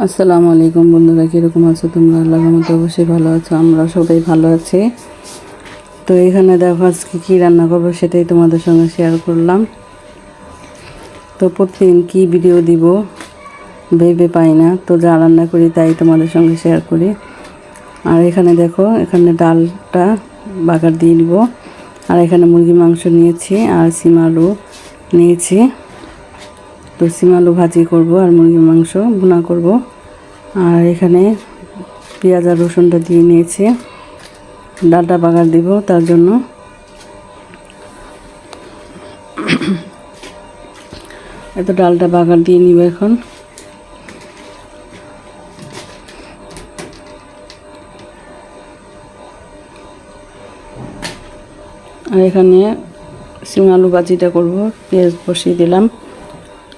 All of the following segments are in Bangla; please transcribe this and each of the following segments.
আসসালামু আলাইকুম বন্ধুরা, কীরকম আছো তোমরা? আল্লাহর মতো অবশ্যই ভালো আছো, আমরা সবাই ভালো আছি। তো এখানে দেখো আজকে কী রান্না করব সেটাই তোমাদের সঙ্গে শেয়ার করলাম। তো প্রতিদিন কী ভিডিও দিব ভেবে পাই না, তো যা রান্না করি তাই তোমাদের সঙ্গে শেয়ার করি। আর এখানে দেখো, এখানে ডালটা বাগার দিয়ে দিব আর এখানে মুরগি মাংস নিয়েছি আর সিম আলু নিয়েছি। তো সিম আলু ভাজি করব আর মুরগির মাংস ভুনা করব। আর এখানে পেঁয়াজ আর রসুনটা দিয়ে নিয়েছি। ডালটা বাগার দিব তার জন্য। এত ডালটা বাগার দিয়ে নিব এখন। আর এখানে সিম আলু ভাজিটা করব, পেঁয়াজ বসিয়ে দিলাম।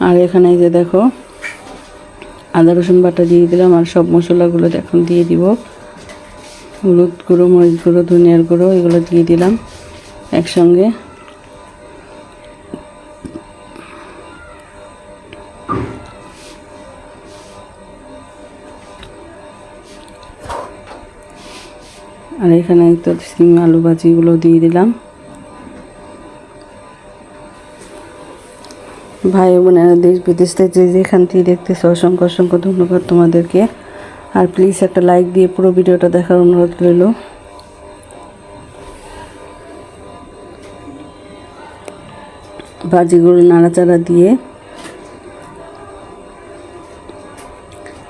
আর এখানে যে দেখো, আদা, রসুন বাটা দিয়ে দিলাম, আর সব মশলাগুলো এখন দিয়ে দিব। হলুদ গুঁড়ো, মরিচ গুঁড়ো, ধনিয়ার গুঁড়ো, এগুলো দিয়ে দিলাম একসঙ্গে। আর এখানে তো সিম আলু ভাজিগুলো দিয়ে দিলাম। ভাই বোনেরা দেশ বিদেশ থেকে যে যেখান থেকে দেখতেছে, অসংখ্য অসংখ্য ধন্যবাদ তোমাদেরকে। আর প্লিজ একটা লাইক দিয়ে পুরো ভিডিওটা দেখার অনুরোধ রইল। ভাজিগুলো নাড়াচাড়া দিয়ে।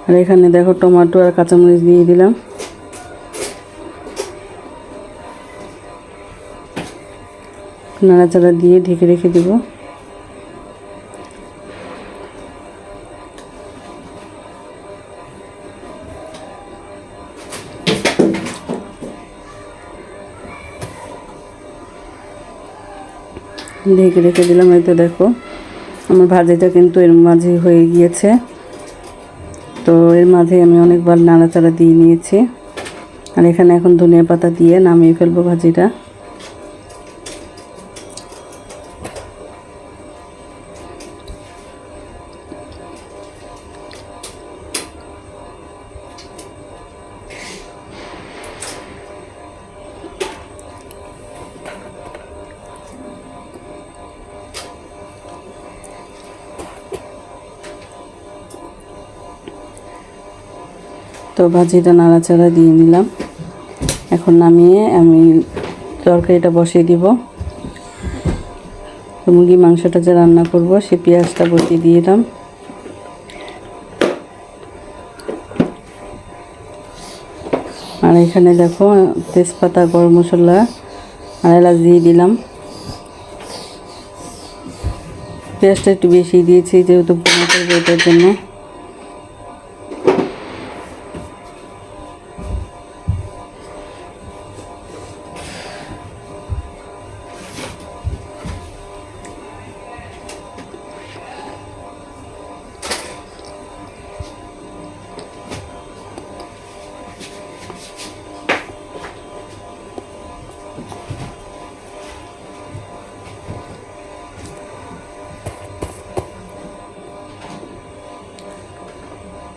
আর এখানে দেখো টমাটো আর কাঁচামরিচ দিয়ে দিলাম। নাড়াচাড়া দিয়ে ঢেকে রেখে দেবো। ঢেকে রেখে দিলাম, এই তো দেখো। আমার ভাজিটা কিন্তু এর মাঝে হয়ে গিয়েছে। তো এর মাঝে আমি অনেকবার নাড়াচাড়া দিয়ে নিয়েছি। আর এখানে এখন ধনিয়া পাতা দিয়ে নামিয়ে ফেলব ভাজিটা। ভাজিটা নাড়াচাড়া দিয়ে নিলাম। এখন নামিয়ে আমি তরকারিটা বসিয়ে দিব। মুরগি মাংসটা যে রান্না করব, সে পেঁয়াজটা বসিয়ে দিয়ে দিলাম। আর এখানে দেখো, তেজপাতা, গরম মশলা আর এলাচ দিয়ে দিলাম। পেঁয়াজটা একটু বেশি দিয়েছি, যেহেতু জন্য।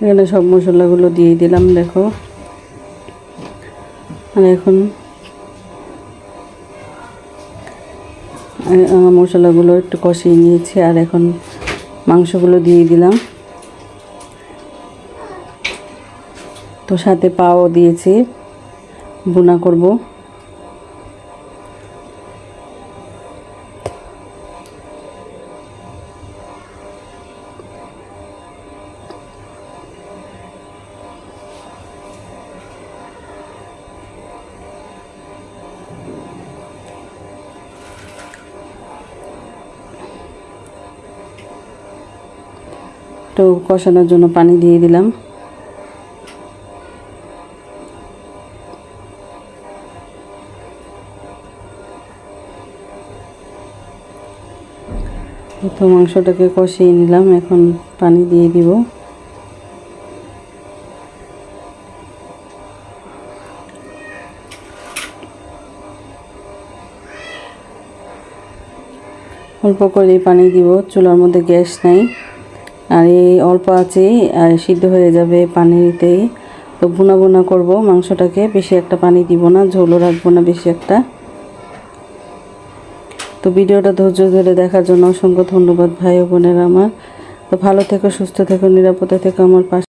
এখানে সব মশলাগুলো দিয়ে দিলাম, দেখো। আর এখন মশলাগুলো একটু কষিয়ে নিয়েছি, আর এখন মাংসগুলো দিয়ে দিলাম। তো সাথে পাও দিয়েছি বোনা করব। তো কষানোর জন্য পানি দিয়ে দিলাম। তো মাংসটাকে কষিয়ে নিলাম, এখন পানি দিয়ে দিব। অল্প করে পানি দিব, চুলার মধ্যে গ্যাস নাই। আর এই অল্প আছেই, আর সিদ্ধ হয়ে যাবে পানিতেই। তো ভুনা ভুনা করব মাংসটাকে, বেশি একটা পানি দিব না, ঝোলও রাখব না বেশি একটা। তো ভিডিওটা ধৈর্য ধরে দেখার জন্য অসংখ্য ধন্যবাদ ভাই ও বোনেরা আমার। তো ভালো থেকো, সুস্থ থেকো, নিরাপদে থেকো আমার পাশে।